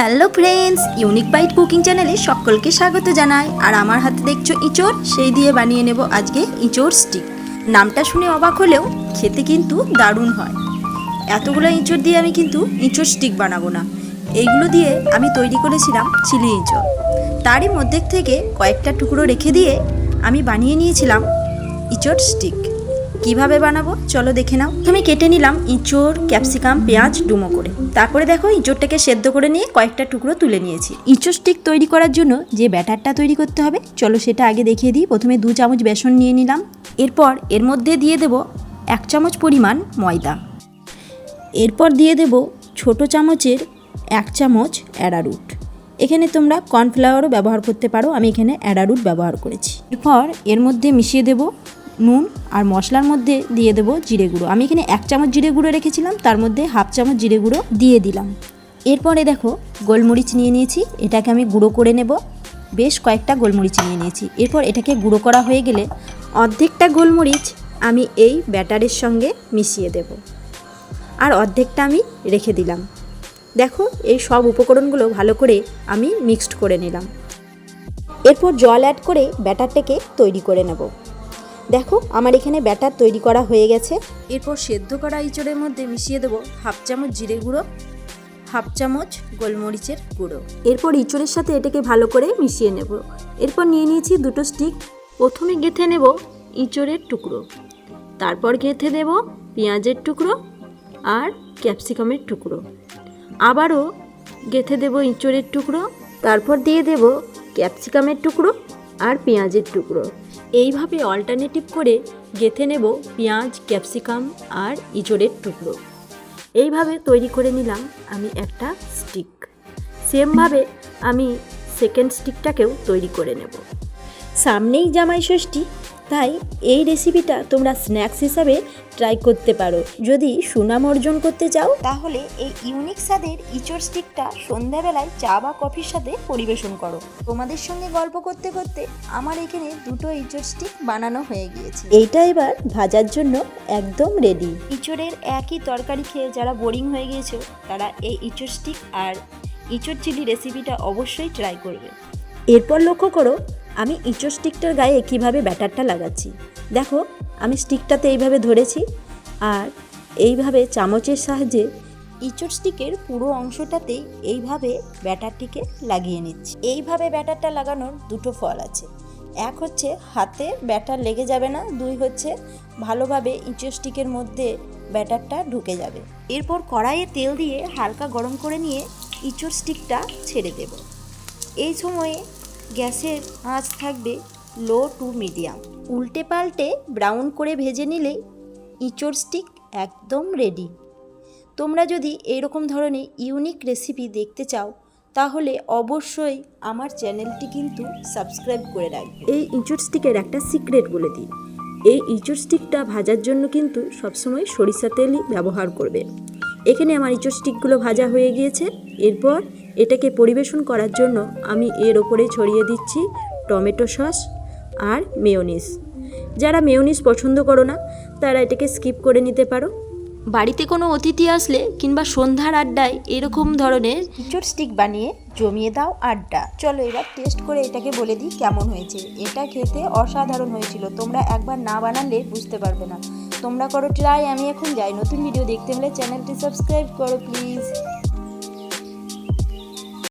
Hello friends, unique bite cooking চ্যানেলে সকলকে স্বাগত জানাই। আর আমার হাতে দেখছ ইঁচড়, সেই দিয়ে বানিয়ে নেব আজকে ইঁচড় স্টিক নামটা শুনে অবাক হলেও খেতে কিন্তু দারুণ হয়। এতগুলো ইঁচড় দিয়ে আমি কিন্তু ইঁচড় স্টিক বানাবো না। এইগুলো দিয়ে আমি তৈরি করেছিলাম চিলি ইঁচড়। তারই মধ্যে থেকে কয়েকটা টুকরো রেখে দিয়ে আমি বানিয়ে নিয়েছিলাম ইঁচড় স্টিক কীভাবে বানাবো? চলো দেখে নাও। আমি কেটে নিলাম ইঁচড়, ক্যাপসিকাম, পেঁয়াজ, ডুমো করে। তারপরে দেখো ইঁচড়টাকে সেদ্ধ করে নিয়ে কয়েকটা টুকরো তুলে নিয়েছি। ইঁচড় স্টিক তৈরি করার জন্য যে ব্যাটারটা তৈরি করতে হবে, চলো সেটা আগে দেখিয়ে দিই। প্রথমে দু চামচ বেসন নিয়ে নিলাম। এরপর এর মধ্যে দিয়ে দেব এক চামচ পরিমাণ ময়দা। এরপর দিয়ে দেব ছোট চামচের এক চামচ অ্যারারুট। এখানে তোমরা কর্নফ্লাওয়ারও ব্যবহার করতে পারো। আমি এখানে অ্যারারুট ব্যবহার করেছি। এরপর এর মধ্যে মিশিয়ে দেব নুন আর মশলার মধ্যে দিয়ে দেব জিরে গুঁড়ো। আমি এখানে এক চামচ জিরে গুঁড়ো রেখেছিলাম, তার মধ্যে হাফ চামচ জিরে গুঁড়ো দিয়ে দিলাম। এরপরে দেখো, গোলমরিচ নিয়ে নিয়েছি, এটাকে আমি গুঁড়ো করে নেব। বেশ কয়েকটা গোলমরিচ নিয়ে নিয়েছি। এরপর এটাকে গুঁড়ো করা হয়ে গেলে অর্ধেকটা গোলমরিচ আমি এই ব্যাটারের সঙ্গে মিশিয়ে দেব। আর অর্ধেকটা আমি রেখে দিলাম। দেখো, এই সব উপকরণগুলো ভালো করে আমি মিক্সড করে নিলাম। এরপর জল অ্যাড করে ব্যাটারটাকে তৈরি করে নেব। দেখো আমার এখানে ব্যাটার তৈরি করা হয়ে গেছে। এরপর সেদ্ধ করা ইঁচড়ের মধ্যে মিশিয়ে দেবো হাফ চামচ জিরে গুঁড়ো হাফ চামচ গোলমরিচের গুঁড়ো। এরপর ইঁচড়ের সাথে এটাকে ভালো করে মিশিয়ে নেব। এরপর নিয়ে নিয়েছি দুটো স্টিক। প্রথমে গেঁথে নেব ইঁচড়ের টুকরো। তারপর গেঁথে দেব পেঁয়াজের টুকরো আর ক্যাপসিকামের টুকরো। আবারও গেঁথে দেব ইঁচড়ের টুকরো। তারপর দিয়ে দেব ক্যাপসিকামের টুকরো আর পেঁয়াজের টুকরো। এইভাবে অল্টারনেটিভ করে গেঁথে নেব পেঁয়াজ ক্যাপসিকাম আর ইঁচড়ের টুকরো। এইভাবে তৈরি করে নিলাম আমি একটা স্টিক সেমভাবে আমি সেকেন্ড স্টিকটাকেও তৈরি করে নেব। সামনেই জামাই ষষ্ঠী তাই এই রেসিপিটা তোমরা স্ন্যাক্স হিসাবে ট্রাই করতে পারো। যদি সুনাম অর্জন করতে চাও, তাহলে এই ইউনিক স্বাদের ইচোর স্টিকটা সন্ধ্যাবেলায় চা বা কফির সাথে পরিবেশন করো। তোমাদের সঙ্গে গল্প করতে করতে আমার এখানে দুটো ইচোর স্টিক বানানো হয়ে গিয়েছে। এইটা এবার ভাজার জন্য একদম রেডি ইচোরের একই তরকারি খেয়ে যারা বোরিং হয়ে গিয়েছো, তারা এই ইচোর স্টিক আর ইচোর চিলি রেসিপিটা অবশ্যই ট্রাই করবে। এরপর লক্ষ্য করো আমি ইঁচড় স্টিকটার গায়ে কীভাবে ব্যাটারটা লাগাচ্ছি? দেখো, আমি স্টিকটাতে এইভাবে ধরেছি আর এইভাবে চামচের সাহায্যে ইঁচড় স্টিকের পুরো অংশটাতেই এইভাবে ব্যাটারটিকে লাগিয়ে নিচ্ছি। এইভাবে ব্যাটারটা লাগানোর দুটো ফল আছে। এক হচ্ছে হাতে ব্যাটার লেগে যাবে না, দুই হচ্ছে ভালোভাবে ইঁচড় স্টিকের মধ্যে ব্যাটারটা ঢুকে যাবে। এরপর কড়াইয়ে তেল দিয়ে হালকা গরম করে নিয়ে ইঁচড় স্টিকটা ছেড়ে দেব। এই সময়ে গ্যাসের আঁচ থাকবে লো টু মিডিয়াম। উল্টে পাল্টে ব্রাউন করে ভেজে নিলেই ইঁচড় স্টিক একদম রেডি তোমরা যদি এরকম ধরনের ইউনিক রেসিপি দেখতে চাও, তাহলে অবশ্যই আমার চ্যানেলটি কিন্তু সাবস্ক্রাইব করে রাখবে। এই ইঁচড় স্টিকের একটা সিক্রেট বলে দিই। এই ইঁচড় স্টিকটা ভাজার জন্য কিন্তু সবসময় সরিষা তেলই ব্যবহার করবে। এখানে আমার ইঁচড় স্টিকগুলো ভাজা হয়ে গিয়েছে। এরপর এটাকে পরিবেশন করার জন্য আমি এর ওপরে ছড়িয়ে দিচ্ছি টমেটো সস আর মেয়োনিজ যারা মেয়োনিজ পছন্দ করো না তারা এটাকে স্কিপ করে নিতে পারো। বাড়িতে কোনো অতিথি আসলে কিংবা সন্ধ্যার আড্ডায় এরকম ধরনের ইঁচড় স্টিক বানিয়ে জমিয়ে দাও আড্ডা। চলো এবার টেস্ট করে এটাকে বলে দিই কেমন হয়েছে। এটা খেতে অসাধারণ হয়েছিল। তোমরা একবার না বানালে বুঝতে পারবে না। তোমরা করো ট্রাই আমি এখন যাই। নতুন ভিডিও দেখতে হলে চ্যানেলটি সাবস্ক্রাইব করো প্লিজ।